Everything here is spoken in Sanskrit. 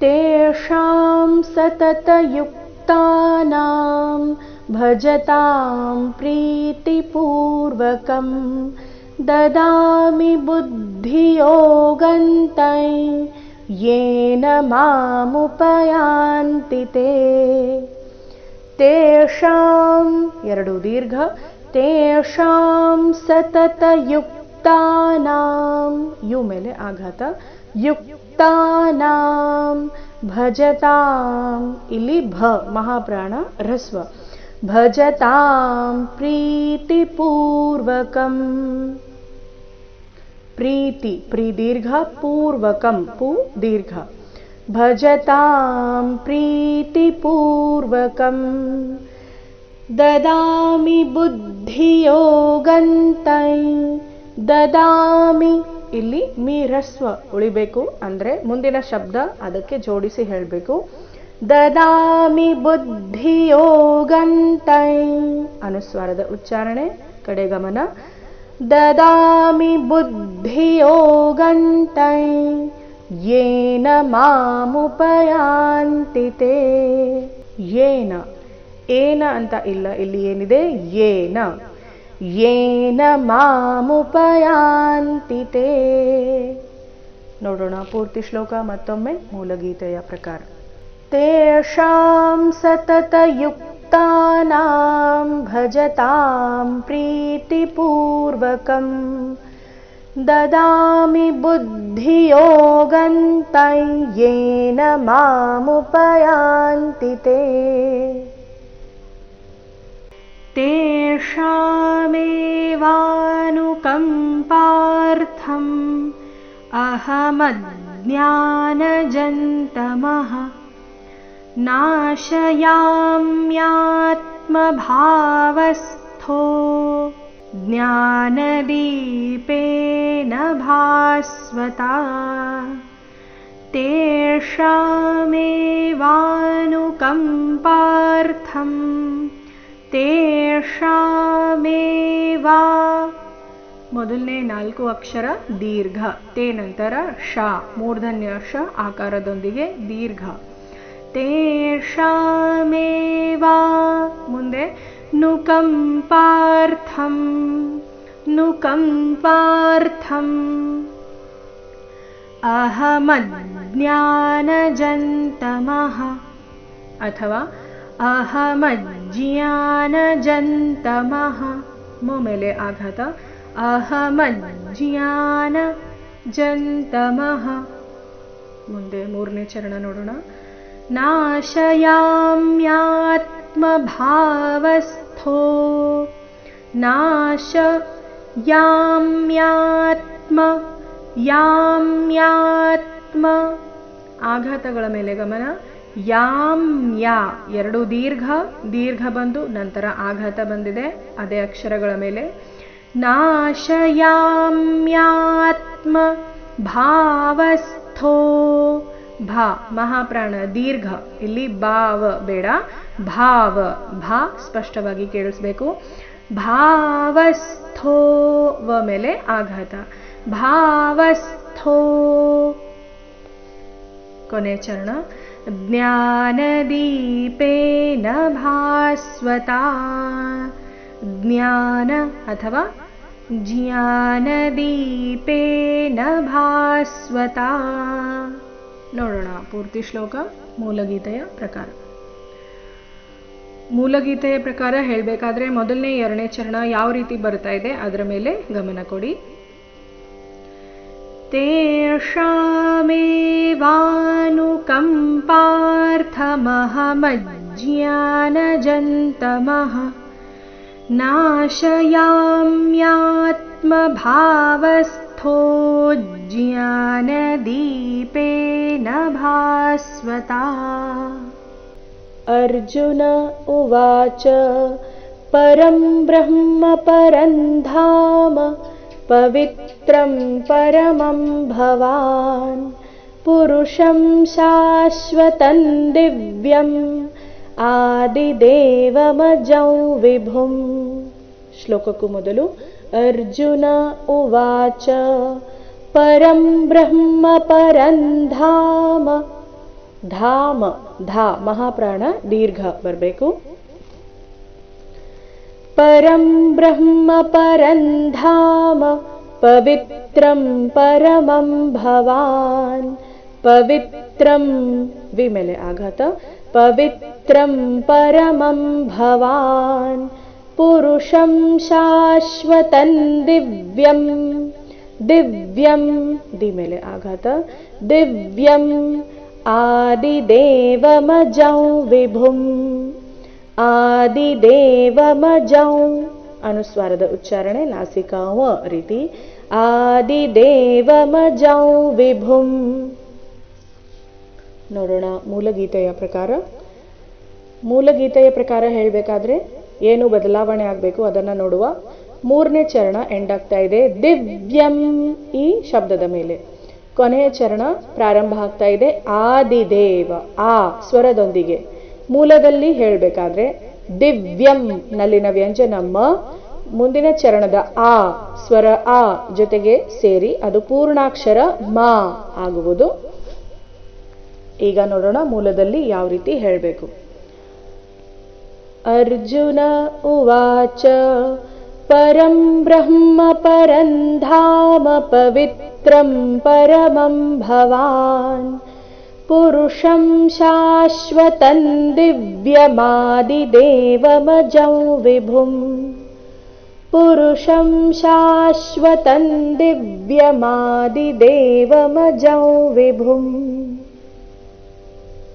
तेषां सततयुक्तानां भजतां प्रीतिपूर्वकं ददामि बुद्धियोगन्त येन मामुपयान्ति ते। तेषां यडु दीर्घ तेषां सततयुक्त युक्तानाम। यु मेले आघात। युक्तानाम भजताम। इली भ, महाप्राण, ह्रस्व। प्रीति पूर्वकम प्रीति, प्रीदीर्घ, पूर्वकम पु दीर्घ भजताम प्रीति पूर्वकम ददामि बुद्धि बुद्धियोगन्तै। ದದಾಮಿ. ಇಲ್ಲಿ ಮೀ ರಸ್ವ ಉಳಿಬೇಕು ಅಂದರೆ ಮುಂದಿನ ಶಬ್ದ ಅದಕ್ಕೆ ಜೋಡಿಸಿ ಹೇಳಬೇಕು. ದದಾಮಿ ಬುದ್ಧಿಯೋಗಂತೈ ಅನುಸ್ವಾರದ ಉಚ್ಚಾರಣೆ, ಕಡೆ ಗಮನ. ದದಾಮಿ ಬುದ್ಧಿಯೋಗಂತೈ ಏನ ಮಾಮುಪಯಾಂತಿತೆ. ಏನ. ಏನ ಅಂತ ಇಲ್ಲ, ಇಲ್ಲಿ ಏನಿದೆ? ಏನ. येन ಮಾಮುಪಯಾಂತಿ ತೇ ನೋಡೋಣ ಪೂರ್ತಿ ಶ್ಲೋಕ ಮತ್ತೊಮ್ಮೆ ಮೂಲಗೀತೆಯ ಪ್ರಕಾರ ತೇಷಾಂ ಸತತಯುಕ್ತಾನಾಂ ಭಜತಾಂ ಪ್ರೀತಿಪೂರ್ವಕಂ ददामि बुद्धियोगन्तं येन मामुपयान्ति ते तेषामेवानुकम्पार्थम् अहमज्ञानजन्तमः। नाशयाम्यात्मभावस्थो ज्ञानदीपेन भास्वता। तेषामेवानुकम्पार्थम् ತೇಷಾಮೇವಾ ಮೊದಲನೇ ನಾಲ್ಕು ಅಕ್ಷರ ದೀರ್ಘ ತೇ ನಂತರ ಶ ಮೂರ್ಧನ್ಯ ಶ ಆಕಾರದೊಂದಿಗೆ ದೀರ್ಘ ತೇಷಾಮೇವಾ ಮುಂದೆ ನುಕಂಪಾರ್ಥಂ ನುಕಂಪಾರ್ಥಂ ಅಹಮಜ್ಞಾನಜಂತಮಃ ಅಥವಾ ಅಹಮಜ್ಞಾನಜಂತಮಃ ಮೊ ಮೇಲೆ ಆಘಾತ. ಅಹಮಜ್ಞಾನಜಂತಮಃ ಮುಂದೆ ಮೂರನೇ ಚರಣ ನೋಡೋಣ. ನಾಶಯಾಮ್ಯಾತ್ಮಭಾವಸ್ಥೋ. ನಾಶ ಯಾಮ್ಯಾತ್ಮ ಯಾಮ್ಯಾತ್ಮ. ಆಘಾತಗಳ ಮೇಲೆ ಗಮನ. ಯಾಮ್ ಯಾ ಎರಡು ದೀರ್ಘ ದೀರ್ಘ ಬಂದು ನಂತರ ಆಘಾತ ಬಂದಿದೆ, ಅದೇ ಅಕ್ಷರಗಳ ಮೇಲೆ. ನಾಶಯಾಮ್ಯಾತ್ಮ ಭಾವಸ್ಥೋ. ಭಾ, ಮಹಾಪ್ರಾಣ, ದೀರ್ಘ. ಇಲ್ಲಿ ಭಾವ ಬೇಡ. ಭಾವ, ಭಾ ಸ್ಪಷ್ಟವಾಗಿ ಕೇಳಿಸ್ಬೇಕು. ಭಾವಸ್ಥೋ ವ ಮೇಲೆ ಆಘಾತ. ಭಾವಸ್ಥೋ. ಕೊನೆ ಚರಣ. ಜ್ಞಾನದೀಪೇನ ಭಾಸ್ವತಾ. ಜ್ಞಾನ ಅಥವಾ ಜ್ಞಾನದೀಪೇನ ಭಾಸ್ವತಾ. ನೋಡೋಣ ಪೂರ್ತಿ ಶ್ಲೋಕ ಮೂಲಗೀತೆಯ ಪ್ರಕಾರ. ಮೂಲಗೀತೆಯ ಪ್ರಕಾರ ಹೇಳಬೇಕಾದ್ರೆ ಮೊದಲನೇ ಎರಡನೇ ಚರಣ ಯಾವ ರೀತಿ ಬರ್ತಾ ಇದೆ ಅದರ ಮೇಲೆ ಗಮನ ಕೊಡಿ. ತೇಷಾಮೇ नाशयाम्यात्मभावस्थो ज्ञानदीपेन भास्वता। अर्जुन उवाच परं ब्रह्म परं धाम पवित्रं परमं भवान् पुरुषं शाश्वतं दिव्यम् आदिदेवमजौ विभुं श्लोककु मोदलु अर्जुन उवाच परं ब्रह्म परं धाम ಧಾಮ ಧಾ ಮಹಾಪ್ರಾಣ ದೀರ್ಘ ಬರಬೇಕು परं ब्रह्म परन्धाम पवित्रं परमं भवान् पवित्रं विमले आघात। पवित्रं परमं भवान्। पुरुषं शाश्वतं दिव्यं दिव्यं दिमेले आघात। दिव्यम् आदिदेवमजौ विभुम्। आदिदेवमजौ अनुस्वारद उच्चारणे नासिकावरिति आदिदेवमजौ विभुम्। ನೋಡೋಣ ಮೂಲಗೀತೆಯ ಪ್ರಕಾರ. ಮೂಲಗೀತೆಯ ಪ್ರಕಾರ ಹೇಳಬೇಕಾದ್ರೆ ಏನು ಬದಲಾವಣೆ ಆಗಬೇಕು ಅದನ್ನು ನೋಡುವ ಮೂರನೇ ಚರಣ ಎಂಡ್ ಆಗ್ತಾ ಇದೆ. ದಿವ್ಯಂ ಈ ಶಬ್ದದ ಮೇಲೆ. ಕೊನೆಯ ಚರಣ ಪ್ರಾರಂಭ ಆಗ್ತಾ ಇದೆ. ಆದಿದೇವ, ಆ ಸ್ವರದೊಂದಿಗೆ. ಮೂಲದಲ್ಲಿ ಹೇಳಬೇಕಾದ್ರೆ ದಿವ್ಯಂ ನಲ್ಲಿನ ವ್ಯಂಜನ ಮ, ಮುಂದಿನ ಚರಣದ ಆ ಸ್ವರ ಆ ಜೊತೆಗೆ ಸೇರಿ ಅದು ಪೂರ್ಣಾಕ್ಷರ ಮಾ ಆಗುವುದು. ಈಗ ನೋಡೋಣ ಮೂಲದಲ್ಲಿ ಯಾವ ರೀತಿ ಹೇಳಬೇಕು ಅರ್ಜುನ ಉವಾಚ ಪರಂ ಬ್ರಹ್ಮ ಪರಂಧಾಮ ಪವಿತ್ರಂ ಪರಮಂ ಭವಾನ್ पुरुषं शाश्वतं दिव्यमादिदेवमजं विभुम् पुरुषं शाश्वतं दिव्यमादिदेवमजं विभुम्